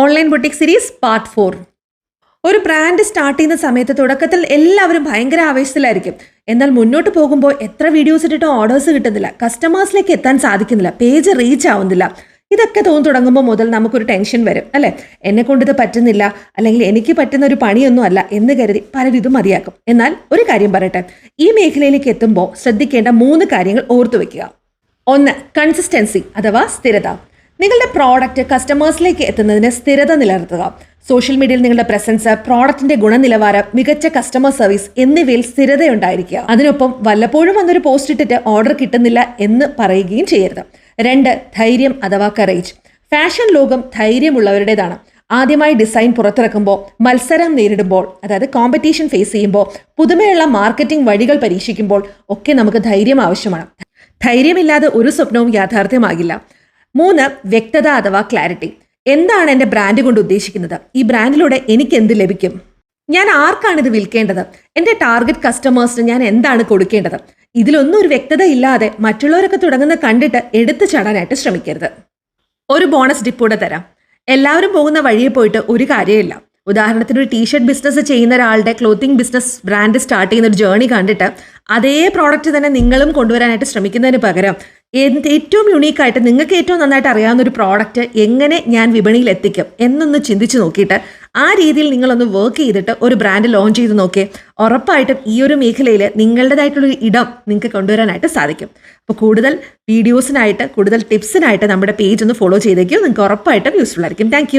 Online boutique series part four. ഒരു brand start ചെയ്യുന്ന സമയത്ത് തുടക്കത്തിൽ എല്ലാവരും ഭയങ്കര ആവേശത്തിലായിരിക്കും. എന്നാൽ മുന്നോട്ട് പോകുമ്പോൾ എത്ര വീഡിയോസ് ഇട്ടിട്ടും ഓർഡേഴ്സ് കിട്ടുന്നില്ല. കസ്റ്റമേഴ്സിലേക്ക് എത്താൻ സാധിക്കുന്നില്ല. പേജ് റീച്ച് ആവുന്നില്ല. ഇതൊക്കെ തോന്നി തുടങ്ങുമ്പോൾ മുതൽ നമുക്കൊരു ടെൻഷൻ വരും അല്ലേ? എന്നെ കൊണ്ട് ഇത് പറ്റുന്നില്ല അല്ലെങ്കിൽ എനിക്ക് പറ്റുന്ന ഒരു പണിയൊന്നും അല്ല എന്ന് കരുതി പലരും ഇത് മതിയാക്കും. എന്നാൽ ഒരു കാര്യം പറയട്ടെ. ഈ മേഖലയിലേക്ക് എത്തുമ്പോൾ ശ്രദ്ധിക്കേണ്ട മൂന്ന് കാര്യങ്ങൾ ഓർത്തു വെക്കുക. ഒന്ന് കൺസിസ്റ്റൻസി അഥവാ സ്ഥിരത. നിങ്ങളുടെ പ്രോഡക്റ്റ് കസ്റ്റമേഴ്സിലേക്ക് എത്തുന്നതിന് സ്ഥിരത നിലനിർത്തുക. സോഷ്യൽ മീഡിയയിൽ നിങ്ങളുടെ പ്രസൻസ് പ്രോഡക്റ്റിന്റെ ഗുണനിലവാരം മികച്ച കസ്റ്റമർ സർവീസ് എന്നിവയിൽ സ്ഥിരതയുണ്ടായിരിക്കുക. അതിനൊപ്പം വല്ലപ്പോഴും വന്നൊരു പോസ്റ്റ് ഇട്ടിട്ട് ഓർഡർ കിട്ടുന്നില്ല എന്ന് പറയുകയും ചെയ്യരുത്. രണ്ട് ധൈര്യം അഥവാ കറേജ് ഫാഷൻ ലോകം ധൈര്യമുള്ളവരുടേതാണ്. ആദ്യമായി ഡിസൈൻ പുറത്തിറക്കുമ്പോൾ മത്സരം നേരിടുമ്പോൾ അതായത് കോമ്പറ്റീഷൻ ഫേസ് ചെയ്യുമ്പോൾ പുതുമയുള്ള മാർക്കറ്റിംഗ് വഴികൾ പരീക്ഷിക്കുമ്പോൾ ഒക്കെ നമുക്ക് ധൈര്യം ആവശ്യമാണ്. ധൈര്യമില്ലാതെ ഒരു സ്വപ്നവും യാഥാർത്ഥ്യമാകില്ല. മൂന്ന് വ്യക്തത അഥവാ ക്ലാരിറ്റി എന്താണ് എന്റെ ബ്രാൻഡ് കൊണ്ട് ഉദ്ദേശിക്കുന്നത്? ഈ ബ്രാൻഡിലൂടെ എനിക്ക് എന്ത് ലഭിക്കും? ഞാൻ ആർക്കാണ് ഇത് വിൽക്കേണ്ടത്? എന്റെ ടാർഗറ്റ് കസ്റ്റമേഴ്സിന് ഞാൻ എന്താണ് കൊടുക്കേണ്ടത്? ഇതിലൊന്നും ഒരു വ്യക്തത ഇല്ലാതെ മറ്റുള്ളവരൊക്കെ തുടങ്ങുന്ന കണ്ടിട്ട് എടുത്തു ചാടാനായിട്ട് ശ്രമിക്കരുത്. ഒരു ബോണസ് ഡിപ്പൂടെ തരാം. എല്ലാവരും പോകുന്ന വഴിയെ പോയിട്ട് ഒരു കാര്യമില്ല. ഉദാഹരണത്തിന് ഒരു ടീഷർട്ട് ബിസിനസ് ചെയ്യുന്ന ഒരാളുടെ ക്ലോത്തിങ് ബിസിനസ് ബ്രാൻഡ് സ്റ്റാർട്ട് ചെയ്യുന്ന ഒരു ജേണി കണ്ടിട്ട് അതേ പ്രോഡക്റ്റ് തന്നെ നിങ്ങളും കൊണ്ടുവരാനായിട്ട് ശ്രമിക്കുന്നതിന് പകരം ഏറ്റവും യുണീക്കായിട്ട് നിങ്ങൾക്ക് ഏറ്റവും നന്നായിട്ട് അറിയാവുന്ന ഒരു പ്രോഡക്റ്റ് എങ്ങനെ ഞാൻ വിപണിയിൽ എത്തിക്കും എന്നൊന്ന് ചിന്തിച്ച് നോക്കിയിട്ട് ആ രീതിയിൽ നിങ്ങളൊന്ന് വർക്ക് ചെയ്തിട്ട് ഒരു ബ്രാൻഡ് ലോഞ്ച് ചെയ്ത് നോക്കിയേ. ഉറപ്പായിട്ടും ഈ ഒരു മേഖലയിൽ നിങ്ങളുടേതായിട്ടുള്ളൊരു ഇടം നിങ്ങൾക്ക് കൊണ്ടുവരാനായിട്ട് സാധിക്കും. അപ്പോൾ കൂടുതൽ വീഡിയോസിനായിട്ട് കൂടുതൽ ടിപ്സിനായിട്ട് നമ്മുടെ പേജ് ഒന്ന് ഫോളോ ചെയ്തേക്കും. നിങ്ങൾക്ക് ഉറപ്പായിട്ടും യൂസ്ഫുൾ ആയിരിക്കും. താങ്ക്